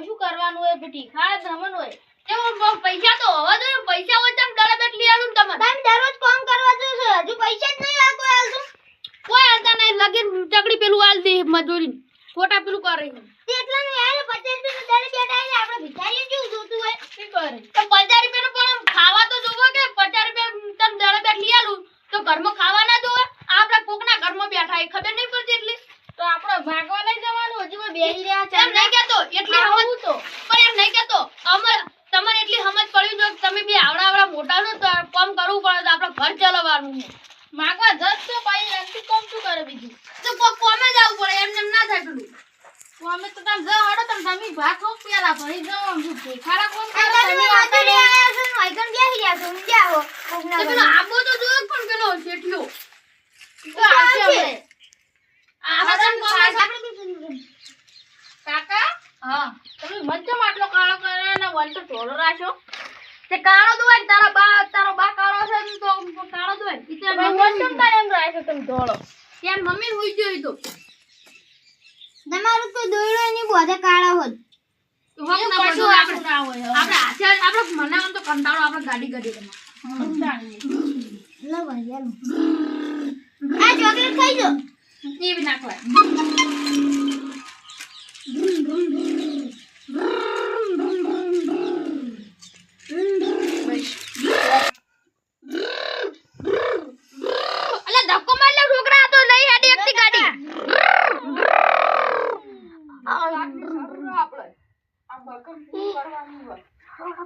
શું કરવાનું હોય? બેટી ખાડ ધમન હોય. તે ઓ પૈસા તો હોવા જોઈએ. પૈસા હોય તેમ દડે બેટ લઈ આલું તમે તમે દરરોજ કામ કરવા જો છો હજુ પૈસા જ નહીં આ કોઈ આલતું કોઈ આલતા નહીં લગીન ચકડી પેલું આલ દે મજૂરી ખોટા પેલું કરે એટલા નું યાર 50 રૂપિયા દડે બેટ આવીને આપણે ભિખારી જેવું જોતું હોય શું કરે તો 50 રૂપિયાનું પણ ખાવા તો જોવો કે 50 રૂપિયા તમ દડે બેટ લઈ આલું તો ઘરમાં ખાવા ના જોવે આપડા કોકના ઘરમાં બેઠા એ ખબર નહીં પડતી એટલી તો આપણે ભાગવા લઈ જવાનું હજુ કોઈ બેહી રહ્યા છે એમ નહીં કહેતો એટલી સમજ તો પણ એમ નહીં કહેતો અમે તમને એટલી સમજ પડી જો કે તમે બી આવડા આવડા મોટા છો તો કામ કરવું પડે તો આપણે ઘર ચલાવવાનું છે માગવા જત તો ભાઈ એમથી કામ શું કરે બીજું તો કો કોમે જ આવવું પડે એમને એમ ના થાય પેલું કોમે તો તમે જ હડો તમે તમે ભાત હો પેલા ભરી જાઓ આમ શું ખારા કોમ કરો તમે વાતરે આયા છો વાઈકણ બેહી રહ્યા છો ઊંઘ્યા હો તો પેલો આબો તો જોયો પણ પેલો શેઠિયો તો આવશે હવે કાકા હા તમે મજ્જમ આટલો કાળો કરે અને વન તો ટોળો રાખ્યો. તે કાળો દોય તારા બા તારો બા કાળો છે તો કાળો દોય મજ્જમ તા રાખ્યો તમે ધોળો ત્યાં મમ્મી હુઈ ગયો તો તમારું તો દોયડો એની બોધે કાળા હોત. આપણે આપણે હાથે આપણે મનાવવાનું તો કંટાળો આપણે ગાડી ગાડી તમારે આ ચોકલેટ ખાઈ જો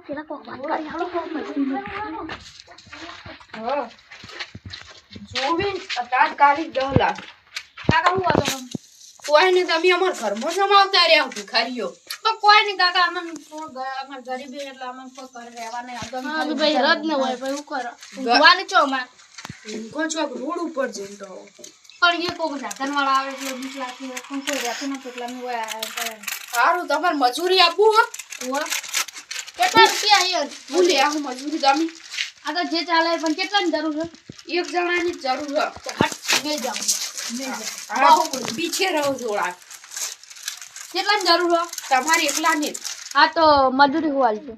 પેલા કોક વાત કરી હાલો કોક જોવીન તાત્કાલિક દહ લાખ. કાકા હું વાતો કોઈને તમે અમાર ઘરમાં સમાવતા રહ્યા ભિખારીઓ તો કોઈ નહીં કાકા અમને અમાર ગરીબી એટલે અમને કોઈ ઘર રહેવા નહીં આવતું. ભાઈ રદ ન હોય, ભાઈ હું કરો? ઊંઘવાનું છો અમારે? ઊંઘો છો રોડ ઉપર જઈને તો પણ એ કોક ઝાકણવાળા આવે છે બીક લાગતી હોય પણ કોઈ રહેતું નથી એટલે અમે સારું તમારે મજૂરી આપવું હો. કેટલા રૂપિયા અહીંયા? હું લે આવું મજૂરી. તમે આ તો જે ચાલે પણ કેટલાની જરૂર છે? એક જણાની જ જરૂર હે તો હટ બે જાઉં પીછે રહો જોડા કેટલાની જરૂર હો તમારી એકલાની. હા તો મજૂરી હું આલજો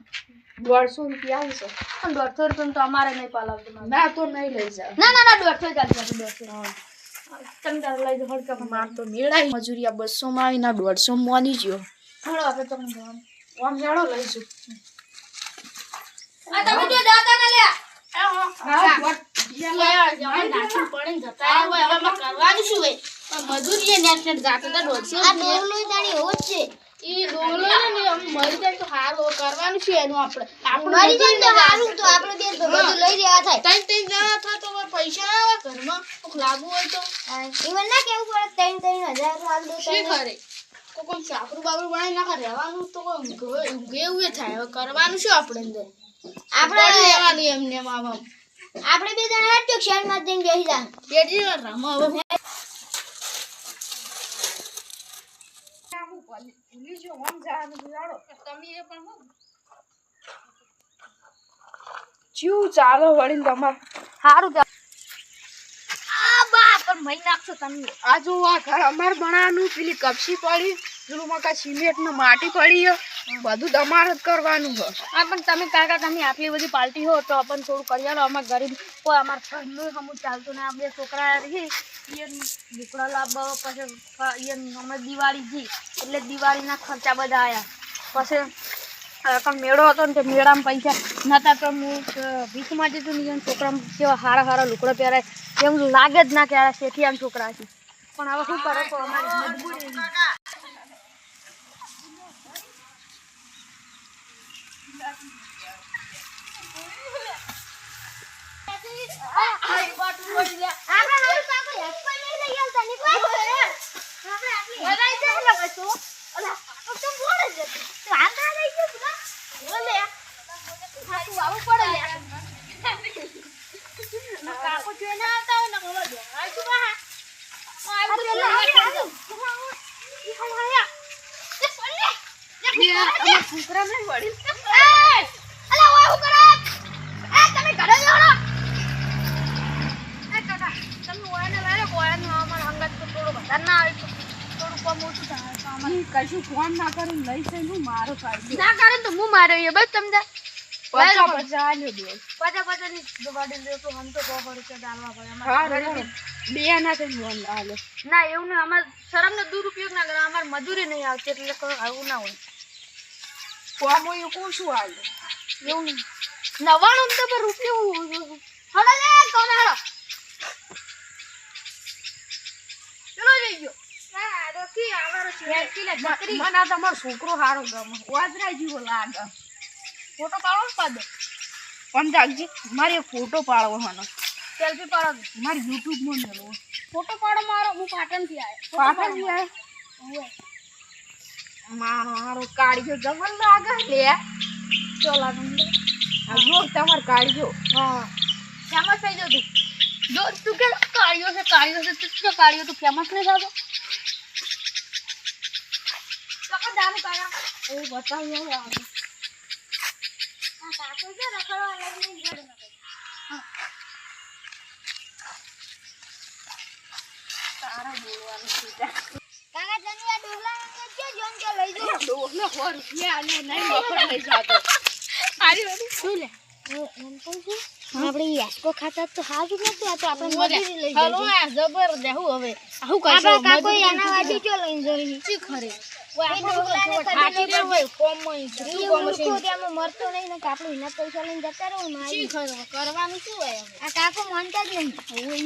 દોઢસો રૂપિયા આવશે. પણ દોઢસો રૂપિયા તો અમારે નહીં પાલાવતું મારે. ના તો નહીં લઈ જાવ ના ના ના દોઢસો જ આલજો દોઢસો. તમે તારે લઈ જાઓ હડકા માર તો મેળાઈ મજૂરી આ બસો માં આવીને દોઢસો માં ગયો. હળો આપણે તમને જવાનું. આમ જાડો લઈશું. તમે ના હા, કરવાનું શું હોય? પણ મજૂરી નેટ નેટ જાતા હતા આ ડોલો તારી એવો છે. ઈ ડોલો ને ને મરી જાય તો હારું. કરવાનું શું એનું આપણે? આપણે મરી જાય તો મજૂરીને તો આપણે બે બધું લઈ દેવા થાય. ત્રણ ત્રણ જણા થાય તો પૈસા આવે ઘરમાં કોક લાવવું હોય તો. ઈવન ના કેવું પડે? ત્રણ ત્રણ હજાર હાલ દો શી કરે? કોઈ કોઈ સાપરું બનાવી નાખે રહેવાનું તો ઊંઘે એવું થાય. હવે કરવાનું શું આપણે અંદર? આપણે રહેવાનું એમને આમ. આપણે બે જણા હાટો શેરમાં જઈને બેસી જા બેટી વાર રમો હવે હું ભૂલી જો આમ જવાનું જાડો. તમે એ પણ હું જીવ ચાલો વળીને તમારે સારું ચાલો આ બા પણ મહી નાખશો તમે આ જો આ ઘર અમાર બનાવવાનું પેલી કપસી પડી પેલું મકા સિમેન્ટ ને માટી પડી હે. બધું તમારે જ કરવાનું છે. હા, પણ તમે કાકા, તમે આટલી બધી પાર્ટી હો તો આપણને થોડું કરી આલો. અમાર ગરીબ કોઈ અમાર ઘરનું હમું ચાલતું ને આ બે છોકરા રહી. દીકરા લાવવા પછી ઈયન દિવાળી જી. એટલે દિવાળીના ખર્ચા બધા આયા. પછી પણ મેળો હતો ને તે મેળામાં પૈસા નતા તો હું ભીખમાં જતું ને ઈયન છોકરા કેવા હારા સારા લુકડો પહેરાય. એમ લાગે જ ના કે આ શેઠિયાના છોકરા છે. પણ હવે શું કરો? અમારી મજબૂરી છોકરા નહીં વળી. અલા વાહ કરાત? થોડો વધારે ના આવે થોડું કમ ઓછું થાય. તો અમાર ઈ કશું ફોન ના કરીને લઈ જઈને હું મારો કાઢ્યો ના કરે તો હું માર્યો એ બસ તમને પચા પચા આલ્યો બે. પચા પચા ની દુબાડી લ્યો તો હમ તો સો સો રૂપિયા ડાલવા પડે અમારે બે ના થઈને એવું અમાર દુરુપયોગ ના કરે. અમાર મજૂરી નહીં આવતી એટલે આવું ના હોય. ફોર્મ હોય કોણ શું આલ્યો એવું નવાણું તો પર રૂપિયો લે ચલો જઈ ગયો ના રોકી આવરો છે હેડકી લે છત્રી મને તમારો છોકરો હારો ગમે. વાદરા જેવો લાગે. ફોટો પાડો પાડો. પણ જાગજી મારે ફોટો પાડવો હનો સેલ્ફી પાડો. મારે યુટ્યુબમાં મેળવો ફોટો પાડો મારો. હું પાટણથી આવ્યો પાટણ જાય મારો. કાળજો જમણ લાગે લે. ચોલા આ જો તમાર કાઢ્યો. હા. ફેમસ થઈ જતું જો તું કે કાળ્યો છે? કાળ્યો છે. તું કાળિયો તું ફેમસ નહીં થતો લખો દારૂ કાઢા એ બતાવ્યો આવે આ કાકો છે રખડવા લાગીને ઘરે ન ગઈ. તારા બોલવાનું છે કાકા જની આ ડોલા કે જોન કે લઈ જો ડોહલો સો રૂપિયા આલ્યો નહીં મફત લઈ જાતો આરી વારી શું લે એમ કહું છું આપણે યાસકો ખાતા તો હાજુ નથી આ તો આપણે મજૂરી લઈ હાલો જઈએ આ જબર દેહું હવે આવું કાકો એના વાડી ચો લઈને જઈ ચી ખરે મૂર્ખો મરતો નહીં ને કે આપણે એના પૈસા લઈને જતા રહો ને કરવાનું શું હોય આ કાકો માનતા જ નહીં.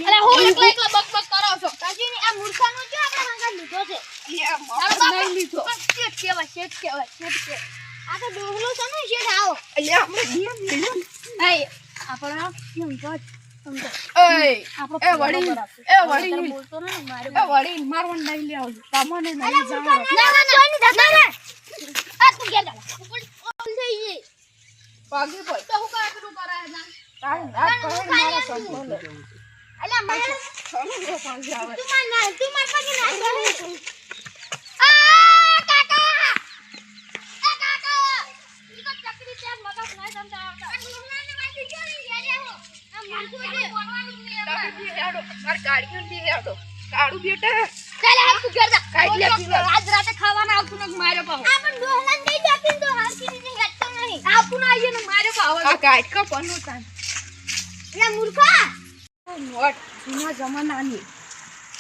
અરે હું એકલા એકલા બક બક કરો છો. કાજી ની આ મૂર્ખાનો જો આપણે હંગાત લીધો છે. નહીં લીધો શેઠ કહેવાય શેઠ કહેવાય શેઠ કહેવાય. આ તો ડોહલો છે ને શેઠ આવો. આપણે કેમ ને. મારે ના ના ને જા પાગી ભાઈ તો મને તું માર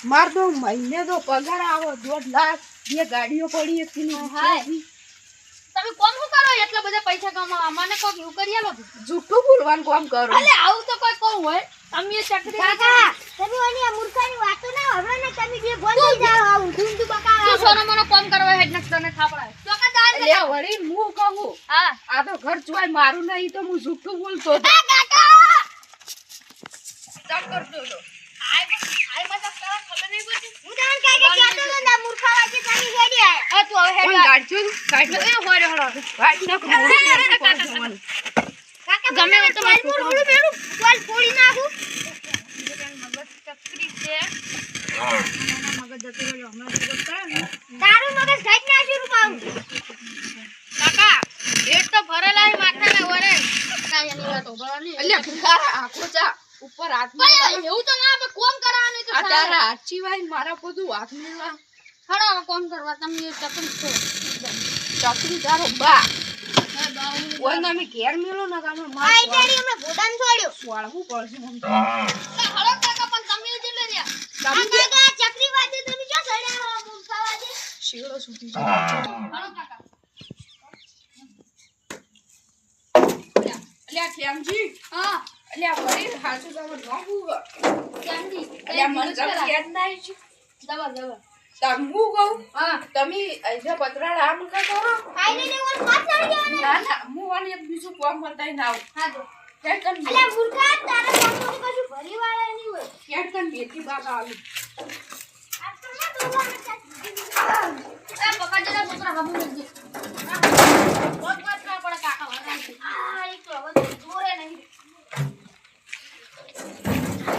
માર તો મહિને તો પગાર આવો દોઢ લાખ બે ગાડીઓ પડી હતી ને હાય. તમે કોમ શું કરો એટલા મને કોક એવું કરી આલો. જૂઠું બોલવાનું કામ કરો. અલે આવું તો કોઈ કોણ હોય. તમે એ ચકરી કાકા તમે ઓની આ મૂર્ખાની વાતો ના હવે ને તમે જે બોલ જાવ આવું ધૂમ ધૂમ બકા તું સોનો મનો કોમ કરવા હેડ નક તને થાપડાય. તો કા દાલ એટલે વળી હું કહું? હા. આ તો ઘર ચોય મારું નહીં તો હું જૂઠું બોલતો કાકા ચમ કરતો હતો આય આય મતલબ તારા ખબર નહીં પડતી હું તને કાકે કહેતો તો ના મૂર્ખા વાજી તમે હેડી આય હા તું હવે પણ ગાડજો ગાડજો એ હોરે હળો ગાડી નાખ મોડું કરતું પડે છે મને. કાકા ગમે હોય તો મારું રોડું મેળું બોલ ફોડી નાખું મગજ ચકરી છે મગજ જતું રહ્યું હમણાં શું કરતા ને? તારું મગજ ઘટ નાખ્યું પાઉં કાકા પેટ તો ભરેલા વરે. વાત અલ્યા આખો જા ઉપર હાથ મેળવા. એવું તો ના કોમ કરવાનું તો આ તારા હાથ મારા બધું હાથ મેળવા ખડો કોમ કરવા તમે ચકરી છો. ચકરી તારો બા. હે ઓય તમે ઘેર મેલો ના તમે આ માર અમે ભોડાન છોડ્યો. વાળવું પડશે મને. શીળો સુધી જાય. હળો કાકા અલ્યા કેમજી હા. અલ્યા તમે ન ભૂગો. ચાંદી અલ્યા મને જરા યાદ ના આવી છે. દવા દવા તમે હું કહું? હા. તમે અહીંયા પતરાળ આમ કા કરો ફાઇનલી ઓર પાછળ જવાના? ના ના હું અને એક બીજું કામ ના આવું. હા અલ્યા મૂર્ખા તારા કામનું કશું ભરી વાળા નહીં હોય. ક્યાં કન બેટી બાગ આવી. આ તો ના દોવા એ પકડજેલા છોકરા હમુ લેજે બહુ વાત ના પડે કાકા વરાય આ ઈ તો હવે જોરે નહીં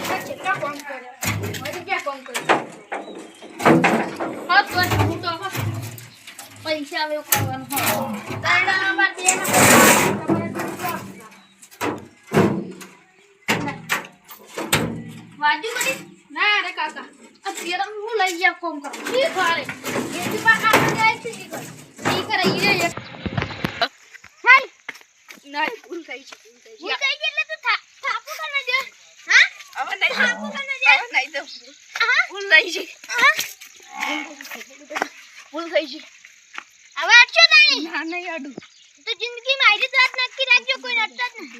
આ કેટલા કામ કર્યા વળી ક્યાં કામ કર્યું તો હું તો હવે પૈસા હવે કરવાનું હોય તારડા અમાર બે વાજુ બધી ના રે કાકા અત્યારે ગયા કોમ કરું. ઠીક વારે એથી પા આપણે જાય છે ઠીક ઠીક રે ઈ એક હાલ. ના ભૂલ થઈ છે ભૂલ થઈ છે. થઈ ગઈ એટલે તું થાપુ કને દે હા? હવે નહીં થાપુ કને દે હવે નહીં દઉં હા? ભૂલ થઈ છે. ભૂલ થઈ છે. હવે અટશો તાણી ના નહીં આડું તો જિંદગી મારી તો નક્કી રાખજો કોઈ જ નહીં.